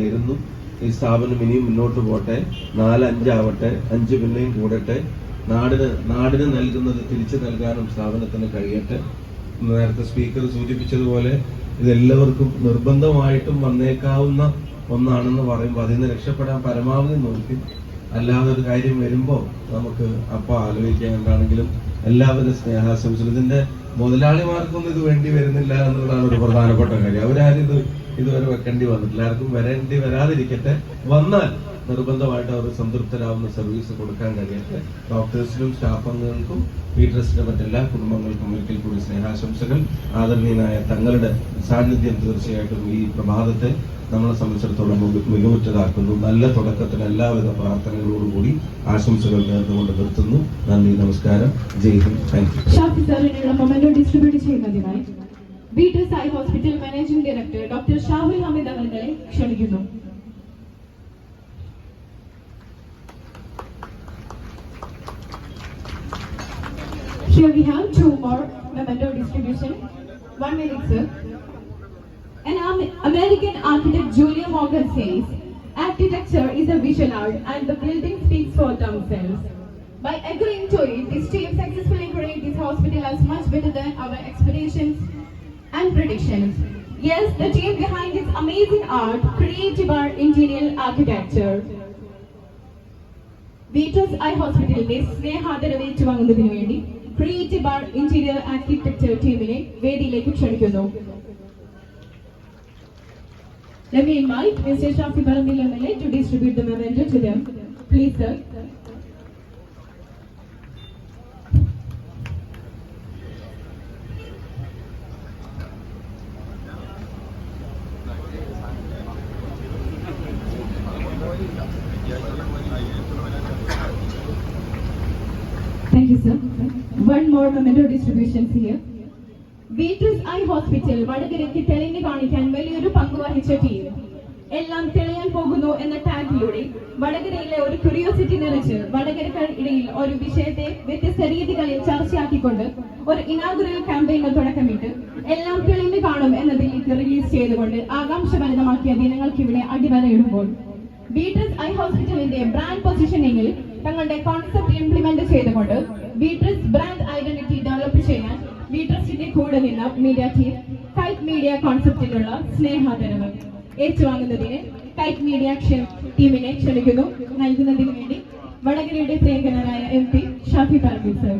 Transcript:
നേരുന്നു. ഈ സ്ഥാപനം ഇനിയും മുന്നോട്ട് പോട്ടെ നാല് അഞ്ചാവട്ടെ. അഞ്ച് പിന്നെയും കൂടട്ടെ. നാടിന് നാടിന് നൽകുന്നത് തിരിച്ചു നൽകാനും സ്ഥാപനത്തിന് കഴിയട്ടെ. നേരത്തെ സ്പീക്കർ സൂചിപ്പിച്ചതുപോലെ ഇതെല്ലാവർക്കും നിർബന്ധമായിട്ടും വന്നേക്കാവുന്ന ഒന്നാണെന്ന് പറയുമ്പോൾ അതിൽ നിന്ന് രക്ഷപ്പെടാൻ പരമാവധി നോക്കി. അല്ലാതെ ഒരു കാര്യം വരുമ്പോൾ നമുക്ക് അപ്പോൾ ആലോചിക്കാൻ എന്താണെങ്കിലും എല്ലാവരും സ്നേഹാശംസകൾ. ഇതിന്റെ മുതലാളിമാർക്കൊന്നും ഇത് വേണ്ടി വരുന്നില്ല എന്നുള്ളതാണ് ഒരു പ്രധാനപ്പെട്ട കാര്യം. അവരാരും ഇത് ഇതുവരെ വെക്കേണ്ടി വന്നിട്ടില്ല. ആർക്കും വരേണ്ടി വരാതിരിക്കട്ടെ. വന്നാൽ നിർബന്ധമായിട്ട് അവർ സംതൃപ്തരാവുന്ന സർവീസ് കൊടുക്കാൻ കഴിയട്ടെ. ഡോക്ടേഴ്സിനും സ്റ്റാഫ് അംഗങ്ങൾക്കും പീറ്റേഴ്സിന്റെ മറ്റെല്ലാ കുടുംബങ്ങൾക്കും ഒരിക്കൽ കൂടി സ്നേഹാശംസകൾ. ആദരണീയനായ തങ്ങളുടെ സാന്നിധ്യം തീർച്ചയായിട്ടും ഈ പ്രഭാതത്തെ നമ്മളെ സംബന്ധിച്ചിടത്തോളം മിക- മികവുറ്റതാക്കുന്നു. നല്ല തുടക്കത്തിന് എല്ലാവിധ പ്രാർത്ഥനകളോടുകൂടി ആശംസകൾ നേർന്നുകൊണ്ട് നിർത്തുന്നു. നന്ദി നമസ്കാരം. Jai Hind. Thank you distribute ചെയ്യുന്നതിനായി. ബീറ്റേഴ്സ് eye hospital managing director doctor Shahul Hameed അവരുടെ ക്ഷണിക്കുന്നു Here we have two more memento distribution. One minute, sir. An Am- American architect Julia Morgan says, architecture is a visual art and the building speaks for themselves. By agreeing to it, this team successfully created this hospital as much better than our expectations and predictions. Yes, the team behind this amazing art, creative art, interior architecture. ബീറ്റേഴ്സ് I ഹോസ്പിറ്റലിന്റെ സ്നേഹാദരവ് ഏറ്റുവാങ്ങുന്നതിന് വേണ്ടി creative R interior architecture ടീമിനെ വേദിയിലേക്ക് ക്ഷണിക്കുന്നു Let me invite Mr. Shafi Paramil MLA to distribute the memento to them. Please, sir. Thank you, sir. One more memento distributions here. Beetas eye hospital വടകരയ്ക്ക് തെളിഞ്ഞു കാണിക്കാൻ വലിയൊരു പങ്ക് വഹിച്ച ടീം എല്ലാം തെളിയാൻ പോകുന്നു എന്ന ടാഗിലൂടെ വടകരയിലെ ഒരു ക്യൂരിയോസിറ്റി നിറച്ച് വടകരക്കിടയിൽ ഒരു വിഷയത്തെ വ്യത്യസ്ത രീതികളിൽ ചർച്ചയാക്കിക്കൊണ്ട് ഒരു ഇനാഗുറൽ ക്യാമ്പയിന് തുടക്കമിട്ട് എല്ലാം തെളിഞ്ഞു കാണും എന്ന ബില്ലിക്ക് റിലീസ് ചെയ്തുകൊണ്ട് ആകാംക്ഷഭരിതമാക്കിയ ദിനങ്ങൾക്ക് ഇവിടെ അടിവരയിടുമ്പോൾ ബീട്രസ് ഐ ഹോസ്പിറ്റലിന്റെ ബ്രാൻഡ് പൊസിഷനിങ്ങിൽ തങ്ങളുടെ കോൺസെപ്റ്റ് ഇംപ്ലിമെന്റ് ചെയ്തുകൊണ്ട് ബീട്രസ് ബ്രാൻഡ് ഐഡന്റിറ്റി ഡെവലപ്പ് ചെയ്യാൻ ബീട്രസിന്റെ കൂടെ നിന്ന മീഡിയ ടീം കൈറ്റ് മീഡിയ കോൺസെപ്റ്റിലുള്ള സ്നേഹാദരവ് ഏറ്റുവാങ്ങുന്നതിന് കൈറ്റ് മീഡിയ ടീമിനെ ക്ഷണിക്കുന്നു നൽകുന്നതിന് വേണ്ടി വടകരയുടെ പ്രിയങ്കരനായ M P Shafi Parambil sir